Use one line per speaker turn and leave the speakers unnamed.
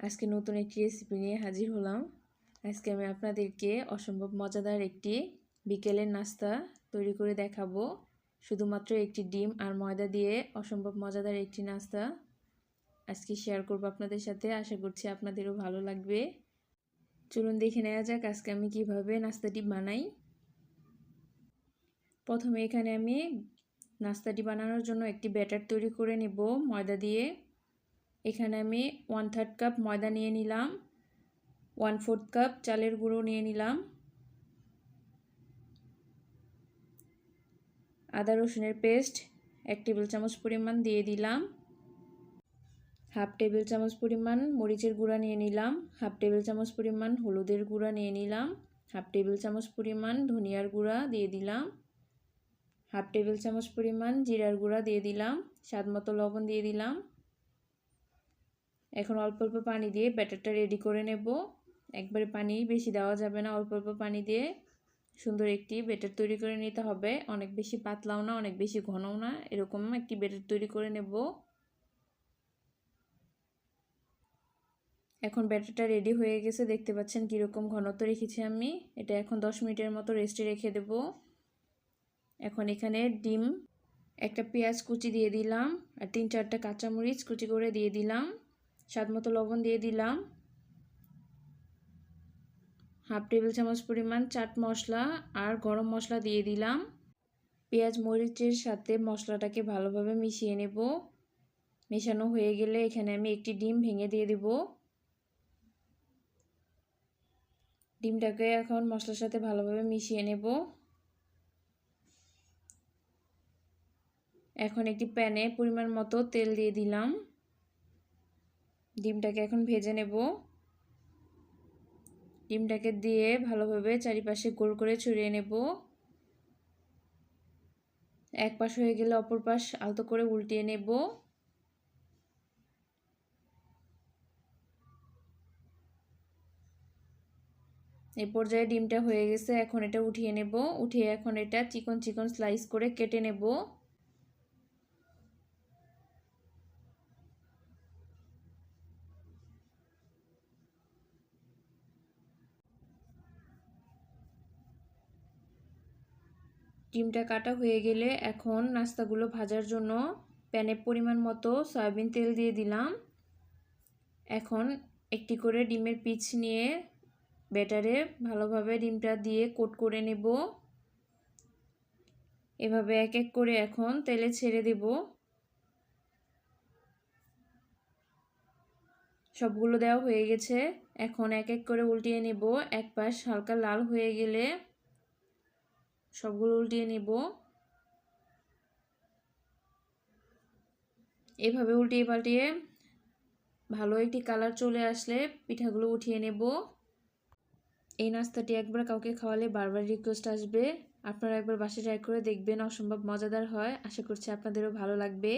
আজকে নতুন একটি রেসিপি নিয়ে হাজির হলাম। আজকে আমি আপনাদেরকে অসম্ভব মজাদার একটি বিকেলের নাস্তা তৈরি করে দেখাবো। শুধুমাত্র একটি ডিম আর ময়দা দিয়ে অসম্ভব মজাদার একটি নাস্তা। আজকে শেয়ার করব আপনাদের সাথে, আশা করছি আপনাদেরও ভালো লাগবে। চলুন দেখে নেওয়া যাক আজকে আমি কীভাবে নাস্তাটি বানাই। প্রথমে এখানে আমি নাস্তাটি বানানোর জন্য একটি ব্যাটার তৈরি করে নেব ময়দা দিয়ে। এখানে আমি ওয়ান থার্ড কাপ ময়দা নিয়ে নিলাম ওয়ান ফোর্থ কাপ চালের গুঁড়ো নিয়ে নিলাম, আদা রসুনের পেস্ট এক টেবিল চামচ পরিমাণ দিয়ে দিলাম হাফ টেবিল চামচ পরিমাণ মরিচের গুঁড়া নিয়ে নিলাম হাফ টেবিল চামচ পরিমাণ হলুদের গুঁড়া নিয়ে নিলাম হাফ টেবিল চামচ পরিমাণ ধনিয়ার গুঁড়া দিয়ে দিলাম হাফ টেবিল চামচ পরিমাণ জিরার গুঁড়া দিয়ে দিলাম, স্বাদ মতো লবণ দিয়ে দিলাম এখন অল্প অল্প পানি দিয়ে ব্যাটারটা রেডি করে নেব। একবারে পানি বেশি দেওয়া যাবে না, অল্প অল্প পানি দিয়ে সুন্দর একটি ব্যাটার তৈরি করে নিতে হবে। অনেক বেশি পাতলাও না, অনেক বেশি ঘনও না, এরকম একটি ব্যাটার তৈরি করে নেব। এখন ব্যাটারটা রেডি হয়ে গেছে, দেখতে পাচ্ছেন কীরকম ঘনত্ব রেখেছি আমি। এটা এখন দশ মিনিটের মতো রেস্টে রেখে দেব। এখন এখানে ডিম, একটা পেঁয়াজ কুচি দিয়ে দিলাম, আর তিন চারটা কাঁচামরিচ কুচি করে দিয়ে দিলাম। স্বাদ মতো লবণ দিয়ে দিলাম। হাফ টেবিল চামচ পরিমাণ চাট মশলা আর গরম মশলা দিয়ে দিলাম। পেঁয়াজ মরিচের সাথে মশলাটাকে ভালোভাবে মিশিয়ে নেব। মেশানো হয়ে গেলে এখানে আমি একটি ডিম ভেঙে দিয়ে দেব। ডিমটাকে এখন মশলার সাথে ভালোভাবে মিশিয়ে নেব। এখন একটি প্যানে পরিমাণ মতো তেল দিয়ে দিলাম। ডিমটাকে এখন ভেজে নেব। ডিমটাকে দিয়ে ভালোভাবে চারিপাশে গোল করে ছড়িয়ে নেব। এক পাশ হয়ে গেলে অপর পাশ আলতো করে উল্টিয়ে নেব। এ পর্যায়ে ডিমটা হয়ে গেছে, এখন এটা উঠিয়ে নেব। উঠিয়ে এখন এটা চিকন চিকন স্লাইস করে কেটে নেব। ডিমটা কাটা হয়ে গেলে এখন নাস্তাগুলো ভাজার জন্য প্যানে পরিমাণ মতো সয়াবিন তেল দিয়ে দিলাম। এখন একটি করে ডিমের পিচ নিয়ে ব্যাটারে ভালোভাবে ডিমটা দিয়ে কোট করে নেব। এভাবে এক এক করে এখন তেলে ছেড়ে দেব। সবগুলো দেওয়া হয়ে গেছে। এখন এক এক করে উল্টিয়ে নেব। এক পাশ হালকা লাল হয়ে গেলে সবগুলো উল্টিয়ে নিব। এভাবে উল্টিয়ে পাল্টিয়ে ভালো একটি কালার চলে আসলে পিঠাগুলো উঠিয়ে নেব। এই নাস্তাটি একবার কাউকে খাওয়ালে বারবার রিকোয়েস্ট আসবে। আপনারা একবার বাসে ট্রাই করে দেখবেন, অসম্ভব মজাদার হয়। আশা করছি আপনাদেরও ভালো লাগবে।